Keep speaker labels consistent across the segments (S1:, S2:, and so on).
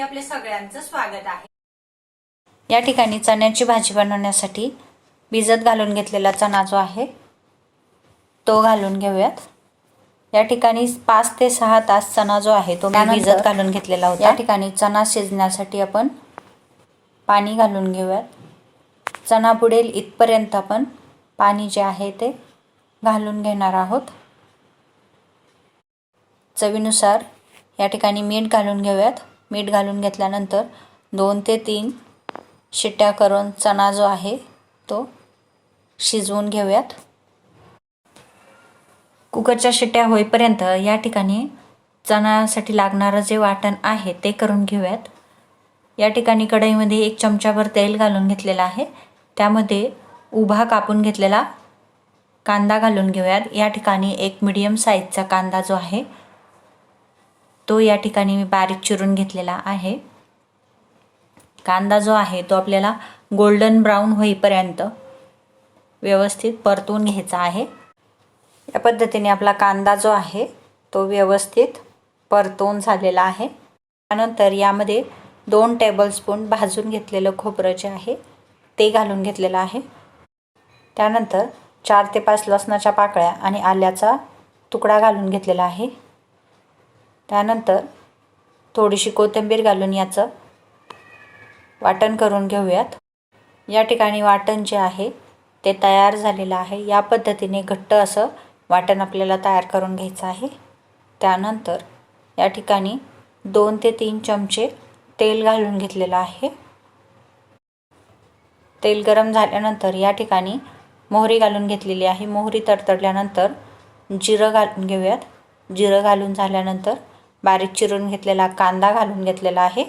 S1: आपले सगळ्यांचं स्वागत आहे.
S2: या ठिकाणी चण्याची भाजी बनवण्यासाठी भिजत घालून घेतलेला चणा जो आहे तो घालून घेऊयात. या ठिकाणी पाच ते सहा तास चणा जो आहे तो मी भिजत घालून घेतलेला होता. या ठिकाणी चणा शिजण्यासाठी आपण पाणी घालून घेऊयात. चणा बुडेल इथपर्यंत आपण पाणी जे आहे ते घालून घेणार आहोत. चवीनुसार या ठिकाणी मीठ घालून घेऊयात. मीठ घालून घेतल्यानंतर दोन ते तीन शिट्ट्या करून चणा जो आहे तो शिजवून घेऊयात. कुकरच्या शिट्ट्या होईपर्यंत या ठिकाणी चणासाठी लागणारं जे वाटण आहे ते करून घेऊयात. या ठिकाणी कढईमध्ये एक चमचाभर तेल घालून घेतलेलं आहे. त्यामध्ये उभा कापून घेतलेला कांदा घालून घेऊयात. या ठिकाणी एक मिडियम साईजचा कांदा जो आहे तो या ठिकाणी मी बारीक चिरून घेतलेला आहे. कांदा जो आहे तो आपल्याला गोल्डन ब्राऊन होईपर्यंत व्यवस्थित परतून घ्यायचा आहे. या पद्धतीने आपला कांदा जो आहे तो व्यवस्थित परतून झालेला आहे. त्यानंतर यामध्ये दोन टेबलस्पून भाजून घेतलेलं खोबरं जे आहे ते घालून घेतलेलं आहे. त्यानंतर चार ते पाच लसणाच्या पाकळ्या आणि आल्याचा तुकडा घालून घेतलेला आहे. त्यानंतर थोडीशी कोथिंबीर घालून याचं वाटण करून घेऊयात. या ठिकाणी वाटण जे आहे ते तयार झालेलं आहे. या पद्धतीने घट्ट असं वाटण आपल्याला तयार करून घ्यायचं आहे. त्यानंतर या ठिकाणी दोन ते तीन चमचे तेल घालून घेतलेलं आहे. तेल गरम झाल्यानंतर या ठिकाणी मोहरी घालून घेतलेली आहे. मोहरी तडतडल्यानंतर जिरं घालून घेऊयात. जिरं घालून झाल्यानंतर बारीक चिरून घेतलेला कांदा घालून घेतलेला आहे.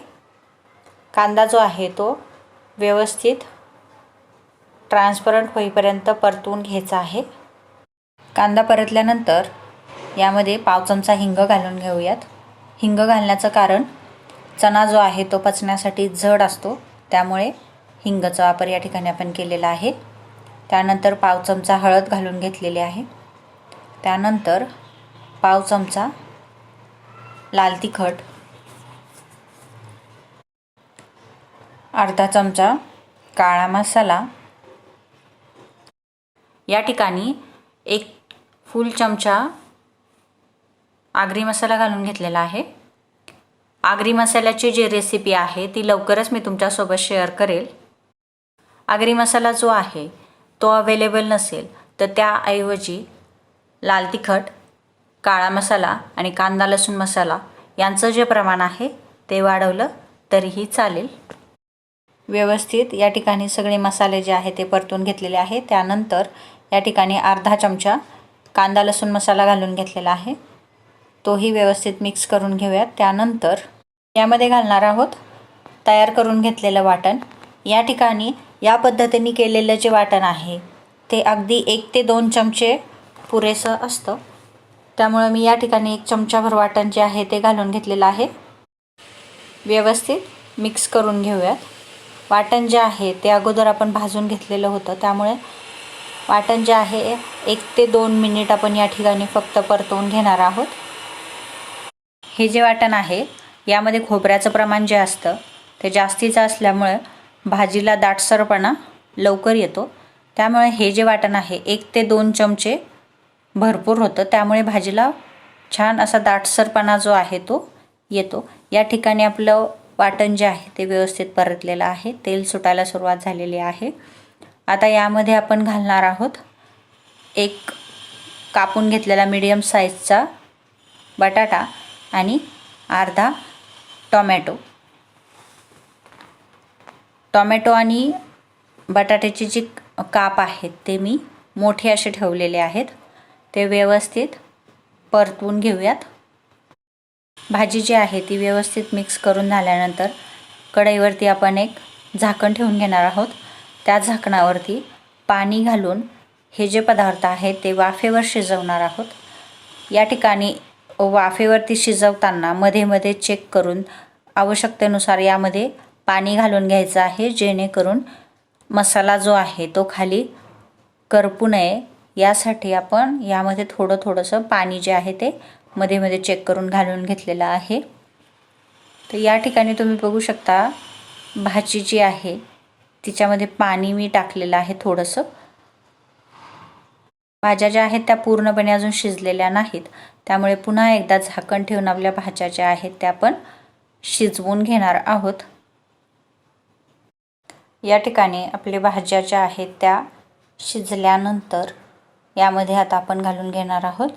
S2: कांदा जो आहे तो व्यवस्थित ट्रान्सपरंट होईपर्यंत परतवून घ्यायचा आहे. कांदा परतल्यानंतर यामध्ये पाव चमचा हिंग घालून घेऊयात. हिंग घालण्याचं कारण चणा जो आहे तो पचण्यासाठी जड असतो त्यामुळे हिंगाचा वापर या ठिकाणी आपण केलेला आहे. त्यानंतर पाव चमचा हळद घालून घेतलेली आहे. त्यानंतर पाव चमचा लाल तिखट. अर्धा चमचा काळा मसाला. या ठिकाणी एक फुल चमचा आगरी मसाला घालून घेतलेला आहे. आगरी मसाल्याची जी रेसिपी आहे ती लवकरच मी तुमच्यासोबत शेअर करेल. आगरी मसाला जो आहे तो अवेलेबल नसेल तर त्याऐवजी लाल तिखट काळा मसाला आणि कांदा लसूण मसाला यांचं जे प्रमाण आहे ते वाढवलं तरीही चालेल. व्यवस्थित या ठिकाणी सगळे मसाले जे आहे ते परतून घेतलेले आहे. त्यानंतर या ठिकाणी अर्धा चमचा कांदा लसूण मसाला घालून घेतलेला आहे. तोही व्यवस्थित मिक्स करून घेऊयात. त्यानंतर यामध्ये घालणार आहोत तयार करून घेतलेलं वाटण. या ठिकाणी या पद्धतीने केलेलं जे वाटण आहे ते अगदी एक ते दोन चमचे पुरेसं असतं. त्यामुळं मी या ठिकाणी एक चमचाभर वाटण जे आहे ते घालून घेतलेलं आहे. व्यवस्थित मिक्स करून घेऊयात. वाटण जे आहे ते अगोदर आपण भाजून घेतलेलं होतं. त्यामुळे वाटण जे आहे एक ते दोन मिनिट आपण या ठिकाणी फक्त परतवून घेणार आहोत. हे जे वाटण आहे यामध्ये खोबऱ्याचं प्रमाण जे असतं ते जास्तीचं असल्यामुळे भाजीला दाटसरपणा लवकर येतो. त्यामुळे हे जे वाटण आहे एक ते दोन चमचे भरपूर होतं. त्यामुळे भाजीला छान असा दाटसरपणा जो आहे तो येतो. या ठिकाणी आपलं वाटण जे आहे ते व्यवस्थित परतलेलं आहे. तेल सुटायला सुरुवात झालेली आहे. आता यामध्ये आपण घालणार आहोत एक कापून घेतलेला मीडियम साईजचा बटाटा आणि अर्धा टॉमॅटो. टॉमॅटो आणि बटाट्याचे जे काप आहेत ते मी मोठे असे ठेवलेले आहेत. ते व्यवस्थित परतवून घेऊयात. भाजी जी आहे ती व्यवस्थित मिक्स करून झाल्यानंतर कढईवरती आपण एक झाकण ठेवून घेणार आहोत. त्या झाकणावरती पाणी घालून हे जे पदार्थ आहेत ते वाफेवर शिजवणार आहोत. या ठिकाणी वाफेवरती शिजवताना मध्ये मध्ये चेक करून आवश्यकतेनुसार यामध्ये पाणी घालून घ्यायचं आहे जेणेकरून मसाला जो आहे तो खाली करपू नये. यासाठी आपण यामध्ये थोडं थोडंसं पाणी जे आहे ते मध्ये मध्ये चेक करून घालून घेतलेलं आहे. तर या ठिकाणी तुम्ही बघू शकता भाजी जी आहे तिच्यामध्ये पाणी मी टाकलेलं आहे थोडंसं. भाज्या ज्या आहेत त्या पूर्णपणे अजून शिजलेल्या नाहीत. त्यामुळे पुन्हा एकदा झाकण ठेवून आपल्या भाज्या ज्या आहेत त्या आपण शिजवून घेणार आहोत. या ठिकाणी आपल्या भाज्या ज्या आहेत त्या शिजल्यानंतर यामध्ये आता आपण घालून घेणार आहोत.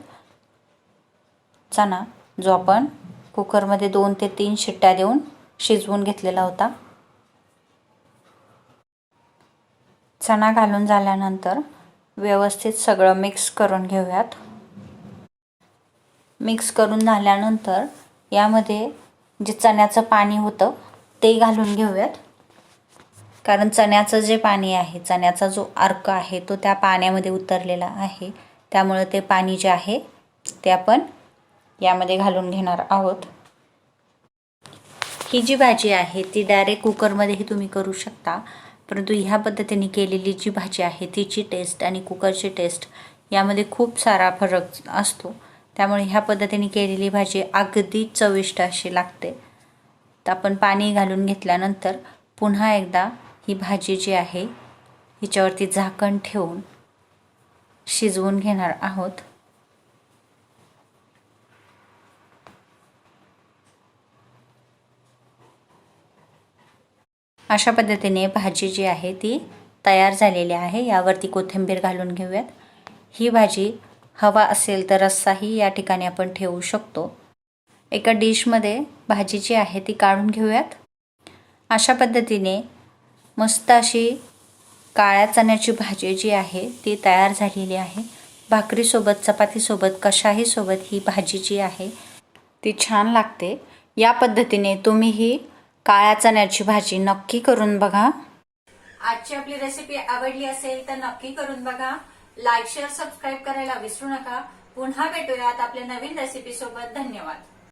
S2: चणा जो आपण कुकरमध्ये दोन ते तीन शिट्ट्या देऊन शिजवून घेतलेला होता. चणा घालून झाल्यानंतर व्यवस्थित सगळं मिक्स करून घेऊयात. मिक्स करून झाल्यानंतर यामध्ये जे चण्याचं पाणी होतं ते घालून घेऊयात. कारण चण्याचं जे पाणी आहे चण्याचा जो अर्क आहे तो त्या पाण्यामध्ये उतरलेला आहे. त्यामुळं ते पाणी जे आहे ते आपण यामध्ये घालून घेणार आहोत. ही जी भाजी आहे ती डायरेक्ट कुकरमध्येही तुम्ही करू शकता. परंतु ह्या पद्धतीने केलेली जी भाजी आहे तिची टेस्ट आणि कुकरची टेस्ट यामध्ये खूप सारा फरक असतो. त्यामुळे ह्या पद्धतीने केलेली भाजी अगदी चविष्ट अशी लागते. तर आपण पाणी घालून घेतल्यानंतर पुन्हा एकदा ही भाजी जी आहे हिच्यावरती झाकण ठेवून शिजवून घेणार आहोत. अशा पद्धतीने भाजी जी आहे ती तयार झालेली आहे. यावरती कोथिंबीर घालून घेऊयात. ही भाजी हवा असेल तर रस्साही या ठिकाणी आपण ठेवू शकतो. एका डिशमध्ये भाजी जी आहे ती काढून घेऊयात. अशा पद्धतीने मस्त अशी काळ्या चण्याची भाजी जी आहे ती तयार झालेली आहे. भाकरीसोबत चपातीसोबत कशाही सोबत ही भाजी जी आहे ती छान लागते. या पद्धतीने तुम्ही ही काळ्या चण्याची भाजी नक्की करून बघा.
S1: आजची आपली रेसिपी आवडली असेल तर नक्की करून बघा. लाईक शेअर सबस्क्राईब करायला विसरू नका. पुन्हा भेटूयात आपल्या नवीन रेसिपी सोबत. धन्यवाद.